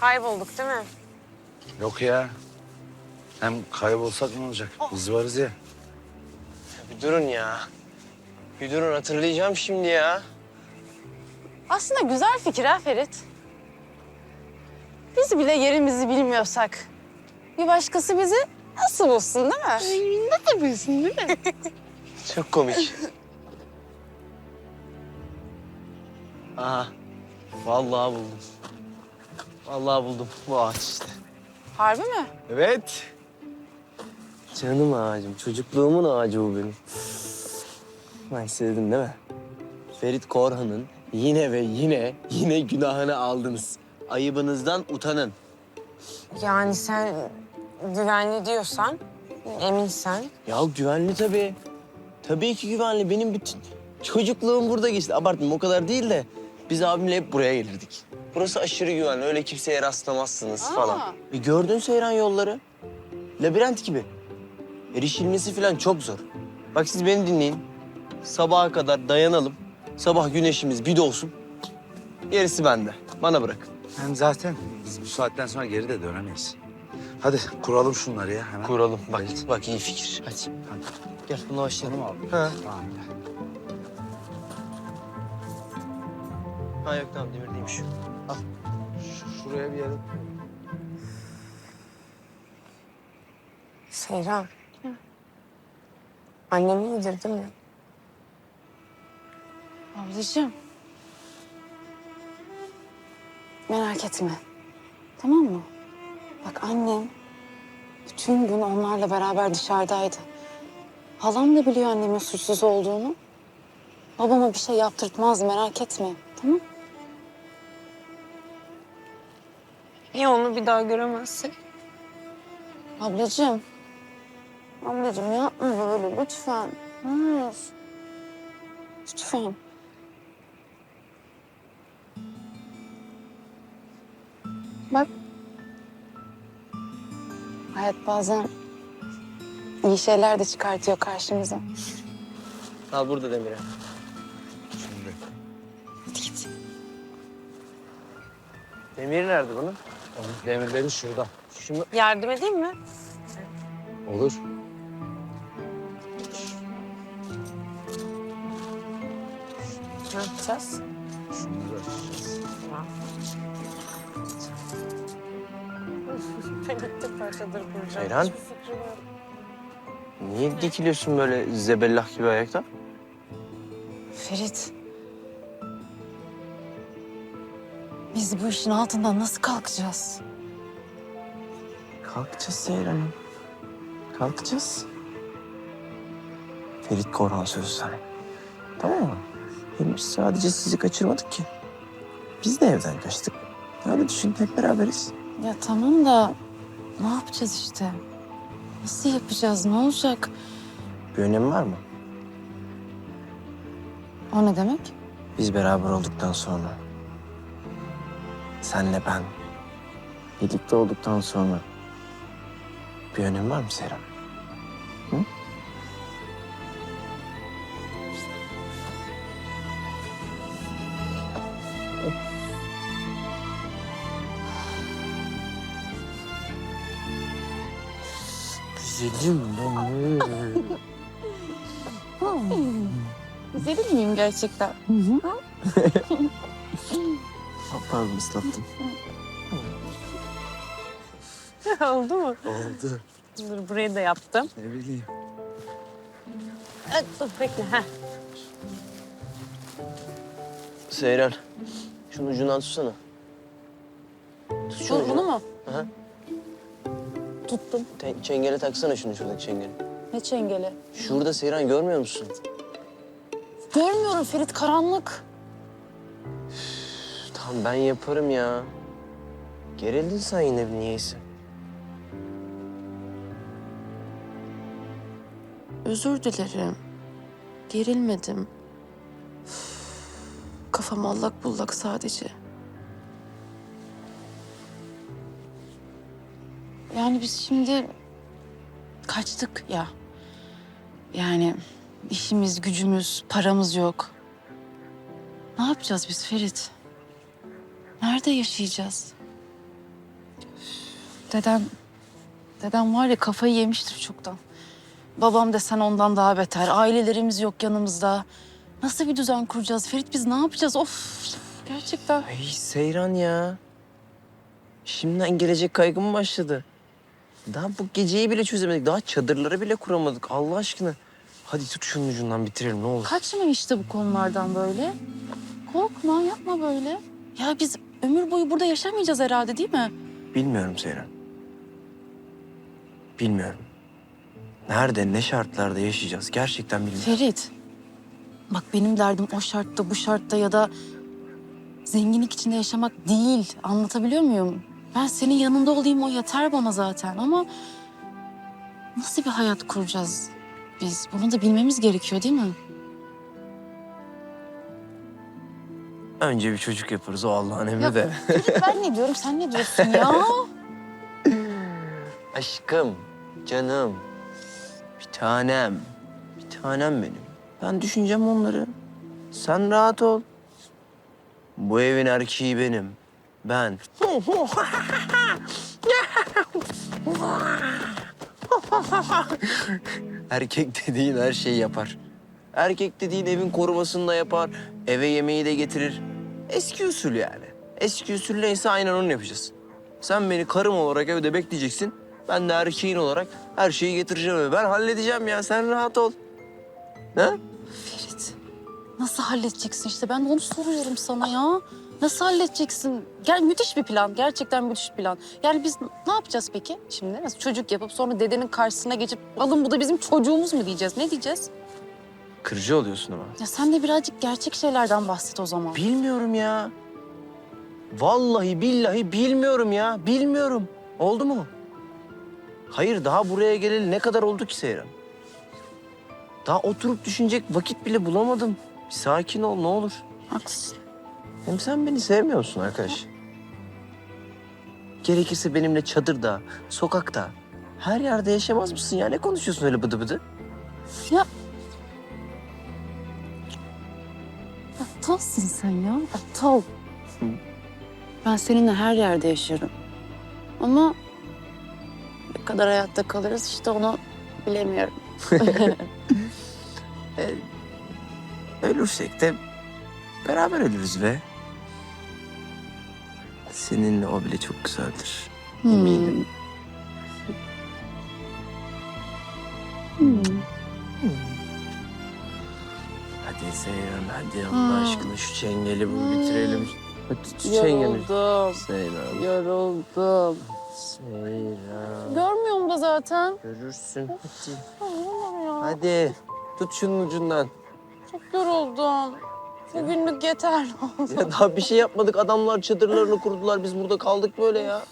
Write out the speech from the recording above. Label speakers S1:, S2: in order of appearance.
S1: Kaybolduk değil mi?
S2: Yok ya. Hem kaybolsak ne olacak? Biz varız ya.
S3: Bir durun ya. Bir durun hatırlayacağım şimdi ya.
S1: Aslında güzel fikir ha Ferit. Biz bile yerimizi bilmiyorsak bir başkası bizi nasıl bulsun değil mi? Nasıl bulsun değil mi?
S3: Çok komik. Aha. Vallahi buldum. Vallahi buldum. Bu ağaç işte.
S1: Harbi mi?
S3: Evet. Canım ağacım. Çocukluğumun ağacı bu benim. Ay sevdin değil mi? Ferit Korhan'ın yine ve yine yine günahını aldınız. Ayıbınızdan utanın.
S1: Yani sen güvenli diyorsan, eminsen.
S3: Ya güvenli tabii. Tabii ki güvenli. Benim bütün çocukluğum burada geçti. Abartmayayım o kadar değil de biz abimle hep buraya gelirdik. Burası aşırı güvenli. Öyle kimseye rastlamazsınız falan. E gördün Seyran yolları. Labirent gibi. Erişilmesi falan çok zor. Bak siz beni dinleyin. Sabaha kadar dayanalım. Sabah güneşimiz bir doğsun. Gerisi bende. Bana bırakın.
S2: Hem zaten biz bu saatten sonra geri de dönemeyiz. Hadi kuralım şunları ya hemen.
S3: Kuralım. Bak,
S2: Evet.
S3: bak iyi fikir. Hadi. Gel bunu başlayalım.
S2: abi.
S3: Ha.
S2: Tamam. gel.
S3: Ha yok tamam demir değilmiş.
S2: Şu- Şuraya bir yere.
S1: Seyran. Annemi yedirdin mi? Ablacığım. Merak etme. Tamam mı? Bak annem bütün gün onlarla beraber dışarıdaydı. Halam da biliyor annemin suçsuz olduğunu. Babama bir şey yaptırtmaz merak etme. Tamam Ya onu bir daha göremezsek? Ablacığım. Ablacığım yapma böyle lütfen. Ne olur. Lütfen. Bak. Hayat bazen iyi şeyler de çıkartıyor karşımıza.
S3: Al burada demiri.
S2: Şimdi.
S1: Hadi git.
S3: Demir nerede bunun?
S2: Onun demirleri şurada.
S3: Şunu
S1: Yardım edeyim mi?
S2: Olur.
S1: Ne yapacağız?
S2: Şunları açacağız.
S1: Ben gitti parçaları kuracağım.
S3: Seyran?
S1: Hiçbir fikrim yok.
S3: niye dikiliyorsun böyle zebellah gibi ayakta?
S1: Ferit. Biz bu işin altından nasıl kalkacağız?
S3: Kalkacağız Seyran'ım. Kalkacağız. Ferit Korhan sözü sana. Tamam mı? Hem biz sadece sizi kaçırmadık ki. Biz de evden kaçtık. Öyle düşün hep beraberiz.
S1: Ya tamam da ne yapacağız işte? Nasıl yapacağız? Ne olacak?
S3: Bir önemi var mı?
S1: O ne demek?
S3: Biz beraber olduktan sonra. Senle ben. Birlikte olduktan sonra. Bir önemi var mı Seyran? Hı? Güzelim benim.
S1: Güzel miyim gerçekten?
S3: Pardon ıslattım.
S1: Oldu mu?
S2: Oldu.
S1: Dur burayı da yaptım.
S2: Ne bileyim.
S1: Evet, dur bekle. Heh.
S3: Seyran, şunun ucundan tutsana. Tut şunu
S1: Dur bunu mu?
S3: Aha.
S1: Tuttum.
S3: Te- çengele taksana şunu şuradaki çengeli.
S1: Ne çengeli?
S3: Şurada Seyran görmüyor musun?
S1: Görmüyorum Ferit karanlık.
S3: Tamam ben yaparım ya. Gerildin sen yine niyeyse.
S4: Özür dilerim. Gerilmedim. Kafam allak bullak sadece.
S1: Yani biz şimdi kaçtık ya. Yani işimiz, gücümüz, paramız yok. Ne yapacağız biz Ferit? Nerede yaşayacağız? Dedem, dedem var ya kafayı yemiştir çoktan. Babam desen ondan daha beter. Ailelerimiz yok yanımızda. Nasıl bir düzen kuracağız Ferit? Biz ne yapacağız? Of gerçekten.
S3: Ay Seyran ya. Şimdiden gelecek kaygı mı başladı? Daha bu geceyi bile çözemedik. Daha çadırları bile kuramadık. Allah aşkına. Hadi tut şunun ucundan bitirelim ne olur.
S1: Kaçma işte bu konulardan böyle. Korkma, yapma böyle. Ya biz ömür boyu burada yaşamayacağız herhalde değil mi?
S3: Bilmiyorum Seyran. Bilmiyorum. Nerede, ne şartlarda yaşayacağız gerçekten bilmiyorum.
S1: Ferit, bak benim derdim o şartta, bu şartta ya da zenginlik içinde yaşamak değil. Anlatabiliyor muyum? Ben senin yanında olayım o yeter bana zaten ama nasıl bir hayat kuracağız biz? Bunu da bilmemiz gerekiyor değil mi?
S3: Önce bir çocuk yaparız o Allah'ın emri de.
S1: Ferit ben ne diyorum sen ne diyorsun ya?
S3: Aşkım, canım, bir tanem, bir tanem benim. Ben düşüneceğim onları. Sen rahat ol. Bu evin erkeği benim. Ben. Erkek dediğin her şeyi yapar. Erkek dediğin evin korumasını da yapar. Eve yemeği de getirir. Eski usul yani. Eski usul neyse aynen onu yapacağız. Sen beni karım olarak evde bekleyeceksin. Ben de erkeğin olarak her şeyi getireceğim eve. Ben halledeceğim ya. Sen rahat ol. Ne?
S1: Ferit, nasıl halledeceksin işte? Ben de onu soruyorum sana ya. Nasıl halledeceksin? Gel müthiş bir plan. Gerçekten müthiş bir plan. Yani biz ne yapacağız peki şimdi? Nasıl çocuk yapıp sonra dedenin karşısına geçip alın bu da bizim çocuğumuz mu diyeceğiz? Ne diyeceğiz?
S3: Kırıcı oluyorsun ama.
S1: Ya sen de birazcık gerçek şeylerden bahset o zaman.
S3: Bilmiyorum ya. Vallahi billahi bilmiyorum ya. Bilmiyorum. Oldu mu? Hayır daha buraya geleli ne kadar oldu ki Seyran? Daha oturup düşünecek vakit bile bulamadım. Bir sakin ol ne olur.
S1: Haklısın.
S3: Hem sen beni sevmiyor musun arkadaş? Gerekirse benimle çadırda, sokakta, her yerde yaşamaz mısın ya? Ne konuşuyorsun öyle bıdı bıdı?
S1: Ya... Aptalsın sen ya. Aptal. Ben seninle her yerde yaşarım. Ama ne kadar hayatta kalırız işte onu bilemiyorum.
S3: Ölürsek de beraber ölürüz be. Seninle o bile çok güzeldir. Eminim.
S1: Hmm.
S3: Hadi Seyran hadi Allah
S1: Hmm.
S3: aşkına şu çengeli bunu
S1: Hmm.
S3: bitirelim. Hadi şu çengeli.
S1: Yoruldum.
S3: Seyran.
S1: Yoruldum.
S3: Seyran.
S1: Görmüyorum da zaten.
S3: Görürsün. Hadi.
S1: Allah'ım ya.
S3: Hadi. Tut şunun ucundan.
S1: Çok yoruldum. Bugünlük yeter.
S3: Ya daha bir şey yapmadık. Adamlar çadırlarını kurdular. Biz burada kaldık böyle ya.